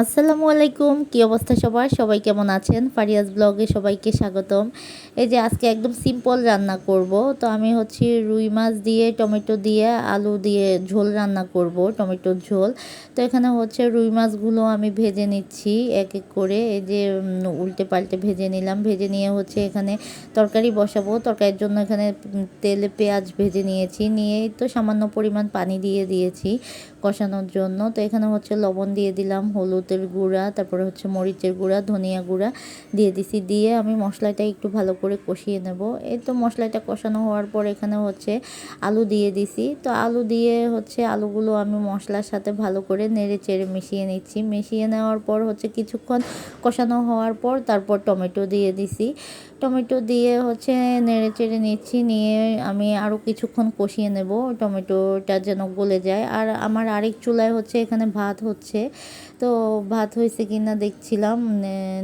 আসসালামু আলাইকুম, কি অবস্থা সবার? সবাই কেমন আছেন? ফারিয়াজ ব্লগে সবাইকে স্বাগতম। এই যে আজকে একদম সিম্পল রান্না করব, তো আমি হচ্ছে রুই মাছ দিয়ে, টমেটো দিয়ে, আলু দিয়ে ঝোল রান্না করব, টমেটোর ঝোল। তো এখানে হচ্ছে রুই মাছগুলো আমি ভেজে নিচ্ছি এক এক করে। এই যে উল্টে পাল্টে ভেজে নিলাম। ভেজে নিয়ে হচ্ছে এখানে তরকারি বসাবো। তরকারির জন্য এখানে তেলে পেঁয়াজ ভেজে নিয়েছি। নিয়েই তো সামান্য পরিমাণ পানি দিয়ে দিয়েছি কষানোর জন্য। তো এখানে হচ্ছে লবণ দিয়ে দিলাম হলুদের গুঁড়া, তারপরে হচ্ছে মরিচের গুঁড়া, ধনিয়া গুঁড়া দিয়ে দিছি। দিয়ে আমি মশলাটা একটু ভালো করে কষিয়ে নেব। এই তো মশলাটা কষানো হওয়ার পর এখানে হচ্ছে আলু দিয়ে দিছি। তো আলু দিয়ে হচ্ছে আলুগুলো আমি মশলার সাথে ভালো করে নেড়ে চেড়ে মিশিয়ে নিচ্ছি। মিশিয়ে নেওয়ার পর হচ্ছে কিছুক্ষণ কষানো হওয়ার পর তারপর টমেটো দিয়ে দিছি। টমেটো দিয়ে হচ্ছে নেড়ে চেড়ে নিচ্ছি, নিয়ে আমি আরও কিছুক্ষণ কষিয়ে নেব। টমেটোটা যেন গলে যায়। আর আমার আরেক চুলায় হচ্ছে এখানে ভাত হচ্ছে। তো ভাত হয়েছে কি না দেখছিলাম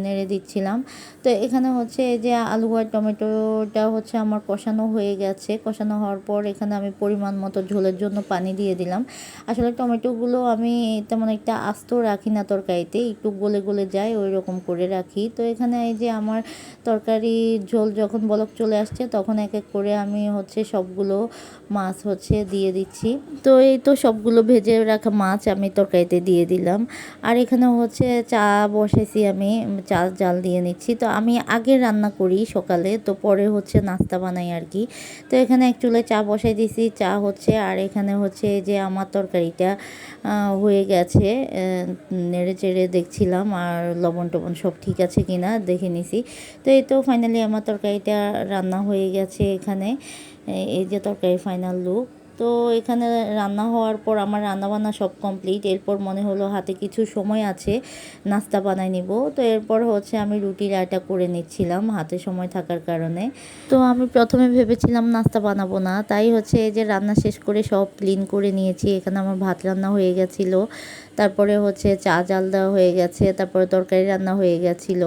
নেড়ে দিচ্ছিলাম। তো এখানে হচ্ছে যে আলু আর টমেটোটা হচ্ছে আমার কষানো হয়ে গেছে। কষানো হওয়ার পর এখানে আমি পরিমাণ মতো ঝোলের জন্য পানি দিয়ে দিলাম। আসলে টমেটোগুলো আমি তেমন একটা আস্ত রাখি না তরকারিতে, একটু গলে গলে যায় ওই রকম করে রাখি। তো এখানে এই যে আমার তরকারি ঝোল যখন বলক চলে আসছে, তখন এক এক করে আমি হচ্ছে সবগুলো মাছ হচ্ছে দিয়ে দিচ্ছি। তো এই তো সবগুলো ভেজে রাখা মাছ আমি তরকারিতে দিয়ে দিলাম। আর এখানে হচ্ছে চা বসেছি আমি, চা জাল দিয়ে নিচ্ছি। তো আমি আগে রান্না করি সকালে, তো পরে হচ্ছে নাস্তা বানাই আর কি। তো এখানে এক চুলে চা বসাই দিছি, চা হচ্ছে, আর এখানে হচ্ছে যে আমার তরকারিটা হয়ে গেছে নেড়ে চেড়ে দেখছিলাম, আর লবণ টবণ সব ঠিক আছে কিনা দেখে নিছি। তো এই তো ফাইনালি আমার তরকারিটা রান্না হয়ে গেছে এখানে এই যে তরকারি ফাইনাল লুক তো এখানে রান্না হওয়ার পর আমার রান্নাবান্না সব কমপ্লিট এরপর মনে হলো হাতে কিছু সময় আছে, নাস্তা বানাই নিব। তো এরপর হচ্ছে আমি রুটির আটা করে নিচ্ছিলাম, হাতে সময় থাকার কারণে। তো আমি প্রথমে ভেবেছিলাম নাস্তা বানাবো না। তাই হচ্ছে এই যে রান্না শেষ করে সব ক্লিন করে নিয়েছি। এখানে আমার ভাত রান্না হয়ে গেছিল। তারপরে হচ্ছে চা জাল দেওয়া হয়ে গেছে। তারপরে তরকারি রান্না হয়ে গেছিল।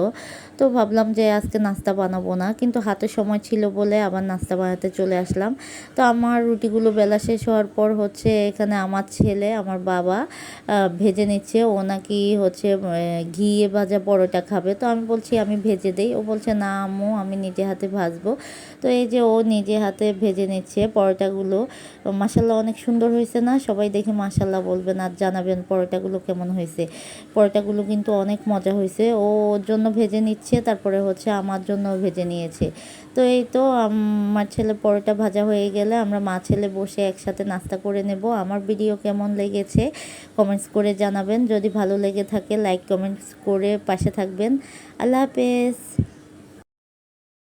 তো ভাবলাম যে আজকে নাস্তা বানাবো না, কিন্তু হাতে সময় ছিল বলে আবার নাস্তা বানাতে চলে আসলাম। তো আমার রুটিগুলো বেলা শেষ হওয়ার পর হচ্ছে এখানে আমার ছেলে, আমার বাবা ভেজে নিচ্ছে। ও নাকি হচ্ছে ঘিয়ে ভাজা পরোটা খাবে। তো আমি বলছি, আমি ভেজে দেই। ও বলছে, না আম্মু, আমি নিজে হাতে ভাজবো। তো এই যে ও নিজে হাতে ভেজে নিচ্ছে পরোটাগুলো। মাসাল্লাহ অনেক সুন্দর হয়েছে না? সবাই দেখে মাসাল্লাহ বলবেন আর জানাবেন পরোটাগুলো কেমন হয়েছে। পরোটাগুলো কিন্তু অনেক মজা হয়েছে। ও ওর জন্য ভেজে নিচ্ছে তারপরে হচ্ছে আমার জন্য ভেজে নিয়েছে। তো এই তো আমার ছেলে পরোটা ভাজা হয়ে গেলে আমরা মা ছেলে বসে একসাথে নাস্তা করে নেব। আমার ভিডিও কেমন লেগেছে কমেন্টস করে জানাবেন। যদি ভালো লেগে থাকে, লাইক, কমেন্টস করে পাশে থাকবেন। আল্লাহ হাফেজ।